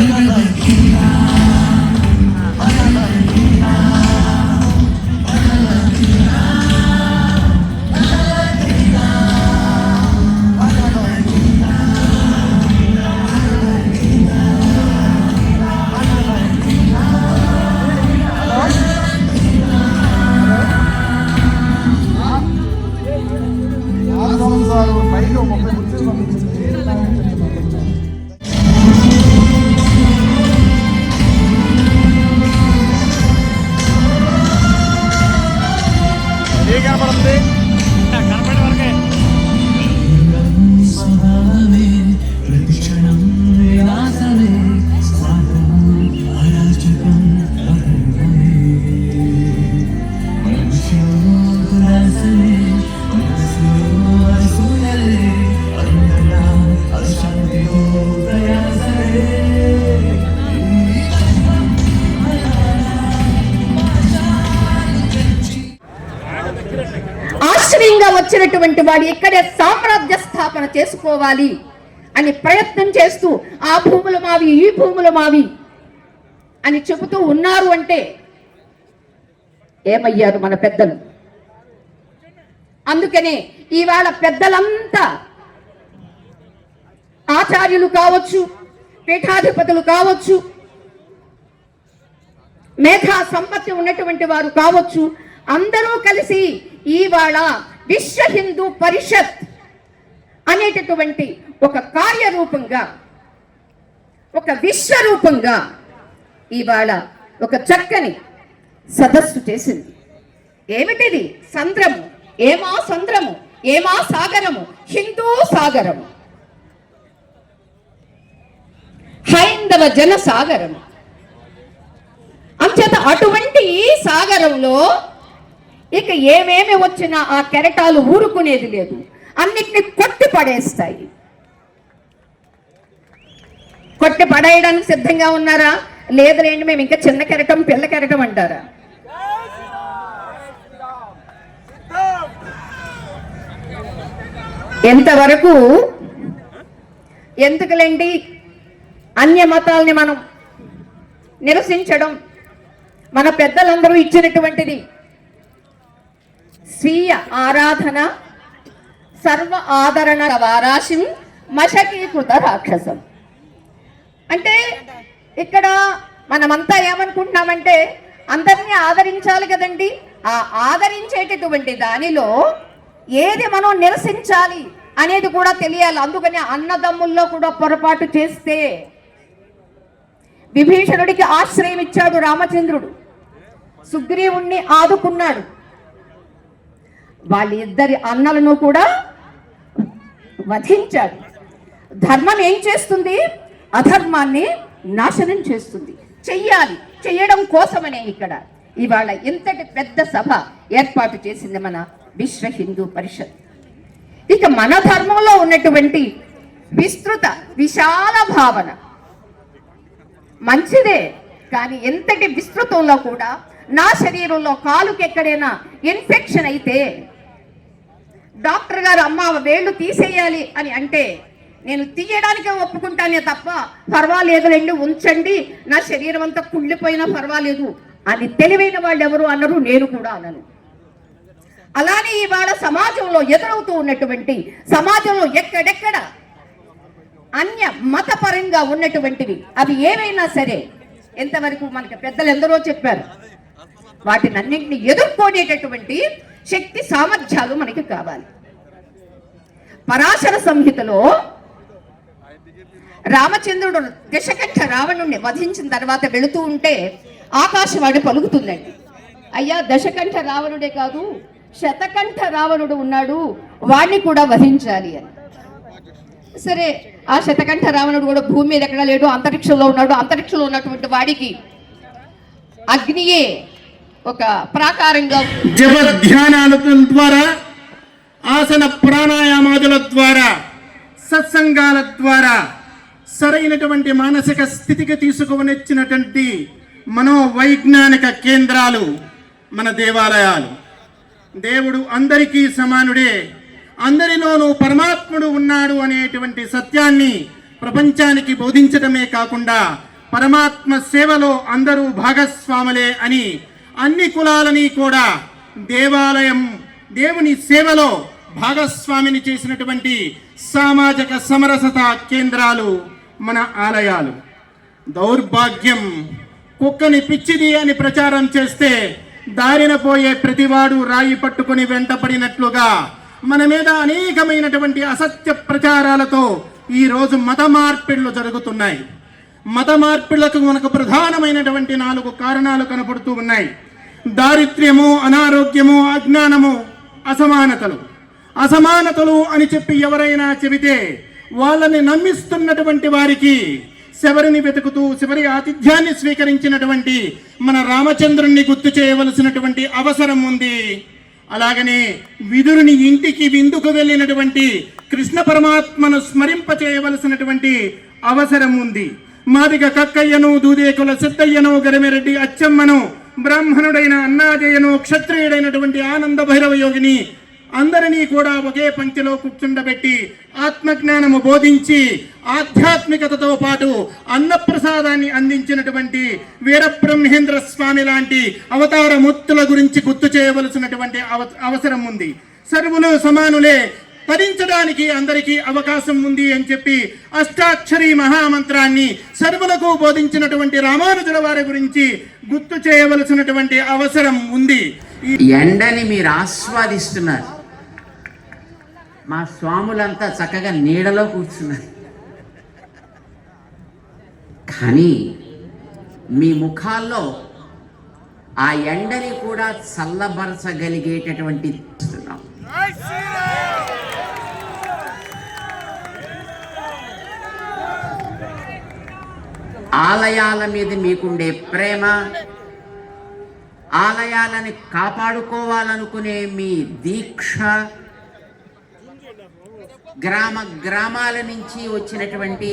ఏ వచ్చినటువంటి వాడు ఇక్కడే సామ్రాజ్య స్థాపన చేసుకోవాలి అని ప్రయత్నం చేస్తూ ఆ భూములు మావి ఈ భూములు మావి అని చెబుతూ ఉన్నారు అంటే ఏమయ్యారు మన పెద్దలు? అందుకనే ఇవాళ పెద్దలంతా ఆచార్యులు కావచ్చు పీఠాధిపతులు కావచ్చు మేధా సంపత్తి ఉన్నటువంటి వారు కావచ్చు అందరూ కలిసి ఇవాళ విశ్వ హిందూ పరిషత్ అనేటటువంటి ఒక కార్యరూపంగా ఒక విశ్వరూపంగా ఇవాళ ఒక చక్కని సదస్సు చేసింది. ఏమిటిది? సంద్రము. ఏమా సంద్రము? ఏమా సాగరము? హిందూ సాగరము. హైందవ జన సాగరము. అంచేత అటువంటి ఈ సాగరంలో ఇక ఏమేమి వచ్చినా ఆ కెరటాలు ఊరుకునేది లేదు. అన్నిటిని కొట్టి పడేస్తాయి. కొట్టి పడేయడానికి సిద్ధంగా ఉన్నారా? లేదులేండి మేము ఇంకా చిన్న కెరటం పిల్ల కెరటం అంటారా? ఎంతవరకు? ఎందుకులేండి? అన్య మతాల్ని మనం నిరసించడం మన పెద్దలందరూ ఇచ్చినటువంటిది. స్వీయ ఆరాధన సర్వ ఆదరణ వారాశిం మశకీకృత రాక్షసం. అంటే ఇక్కడ మనమంతా ఏమనుకుంటున్నామంటే అందరినీ ఆదరించాలి కదండి. ఆ ఆదరించేటటువంటి దానిలో ఏది మనం నిరసించాలి అనేది కూడా తెలియాలి. అందుకని అన్నదమ్ముల్లో కూడా పొరపాటు చేస్తే విభీషణుడికి ఆశ్రయం ఇచ్చాడు రామచంద్రుడు. సుగ్రీవుణ్ణి ఆదుకున్నాడు. వాళ్ళిద్దరి అన్నలను కూడా వధించాడు. ధర్మం ఏం చేస్తుంది? అధర్మాన్ని నాశనం చేస్తుంది. చెయ్యాలి. చెయ్యడం కోసమనే ఇక్కడ. ఇవాళ ఇంతటి పెద్ద సభ ఏర్పాటు చేసింది మన విశ్వ హిందూ పరిషత్. ఇక మన ధర్మంలో ఉన్నటువంటి విస్తృత విశాల భావన. మంచిదే కానీ ఎంతటి విస్తృతంలో కూడా నా శరీరంలో కాలుకి ఎక్కడైనా ఇన్ఫెక్షన్ అయితే డాక్టర్ గారు అమ్మ వేళ్ళు తీసేయాలి అని అంటే నేను తీయడానికే ఒప్పుకుంటానే తప్ప పర్వాలేదు పర్వాలేదులేండి ఉంచండి. నా శరీరం అంతా కుళ్ళిపోయినా పర్వాలేదు. అని తెలివైన వాళ్ళు ఎవరు అన్నారు నేను కూడా అనను. అలానే ఇవాళ సమాజంలో ఎదురవుతూ ఉన్నటువంటి సమాజంలో ఎక్కడెక్కడ అన్య మతపరంగా ఉన్నటువంటివి అవి ఏవైనా సరే ఎంతవరకు మనకి పెద్దలు ఎందరో చెప్పారు. వాటిని అన్నింటినీ ఎదుర్కొనేటటువంటి శక్తి సామర్థ్యాలు మనకి కావాలి. పరాశర సంహితలో రామచంద్రుడు దశకంఠ రావణుణ్ణి వధించిన తర్వాత వెళుతూ ఉంటే ఆకాశవాణి పలుకుతుందండి. అయ్యా దశకంఠ రావణుడే కాదు శతకంఠ రావణుడు ఉన్నాడు వాణ్ణి కూడా వధించాలి అని. సరే ఆ శతకంఠ రావణుడు కూడా భూమి మీద ఎక్కడ లేడు అంతరిక్షంలో ఉన్నాడు అంతరిక్షంలో ఉన్నటువంటి వాడికి అగ్నియే ఒక ప్రాకారంగా జప ధ్యానాల ద్వారా ఆసన ప్రాణాయామాదుల ద్వారా సత్సంగాల ద్వారా సరైనటువంటి మానసిక స్థితికి తీసుకువచ్చినటువంటి మనోవైజ్ఞానిక కేంద్రాలు మన దేవాలయాలు. దేవుడు అందరికీ సమానుడే. అందరిలోనూ పరమాత్ముడు ఉన్నాడు అనేటువంటి సత్యాన్ని ప్రపంచానికి బోధించడమే కాకుండా పరమాత్మ సేవలో అందరూ భాగస్వాములే అని అన్ని కులాలని కూడా దేవాలయం దేవుని సేవలో భాగస్వామిని చేసినటువంటి సామాజిక సమరసత కేంద్రాలు మన ఆలయాలు. దౌర్భాగ్యం కుక్కని పిచ్చిది అని ప్రచారం చేస్తే దారిన పోయే ప్రతివాడు రాయి పట్టుకొని వెంటపడినట్లుగా మన మీద అనేకమైనటువంటి అసత్య ప్రచారాలతో ఈరోజు మత మార్పిళ్ళు జరుగుతున్నాయి. మత మార్పిళ్ళకు మనకు ప్రధానమైనటువంటి నాలుగు కారణాలు కనపడుతూ ఉన్నాయి. దారిద్ర్యము అనారోగ్యము అజ్ఞానము అసమానతలు. అసమానతలు అని చెప్పి ఎవరైనా చెబితే వాళ్ళని నమ్మిస్తున్నటువంటి వారికి శబరిని వెతుకుతూ శబరి ఆతిథ్యాన్ని స్వీకరించినటువంటి మన రామచంద్రుణ్ణి గుర్తు చేయవలసినటువంటి అవసరం ఉంది. అలాగనే విదురుని ఇంటికి విందుకు వెళ్ళినటువంటి కృష్ణ పరమాత్మను స్మరింప చేయవలసినటువంటి అవసరం ఉంది. మాదిగ కక్కయ్యను దూదేకుల సిద్ధయ్యను గరిమిరెడ్డి అచ్చమ్మను బ్రాహ్మణుడైన అన్నాజయను క్షత్రియుడైనటువంటి ఆనంద భైరవ యోగిని అందరినీ కూడా ఒకే పంక్తిలో కూర్చుండబెట్టి ఆత్మజ్ఞానము బోధించి ఆధ్యాత్మికతతో పాటు అన్నప్రసాదాన్ని అందించినటువంటి వీరబ్రహ్మేంద్ర స్వామి లాంటి అవతార మూర్తుల గురించి గుర్తు చేయవలసినటువంటి అవ- అవసరం ఉంది సర్వులు సమానులే తరించడానికి అందరికీ అవకాశం ఉంది అని చెప్పి అష్టాక్షరి మహామంత్రాన్ని సర్వులకు బోధించినటువంటి రామానుజుల వారి గురించి గుర్తు చేయవలసినటువంటి అవసరం ఉంది. ఈ ఎండని మీరు ఆస్వాదిస్తున్నారు. మా స్వాములంతా చక్కగా నీడలో కూర్చున్నారు. కానీ మీ ముఖాల్లో ఆ ఎండని కూడా చల్లబరచగలిగేటటువంటి ఆలయాల మీద మీకుండే ప్రేమ ఆలయాలని కాపాడుకోవాలనుకునే మీ దీక్ష గ్రామ గ్రామాల నుంచి వచ్చినటువంటి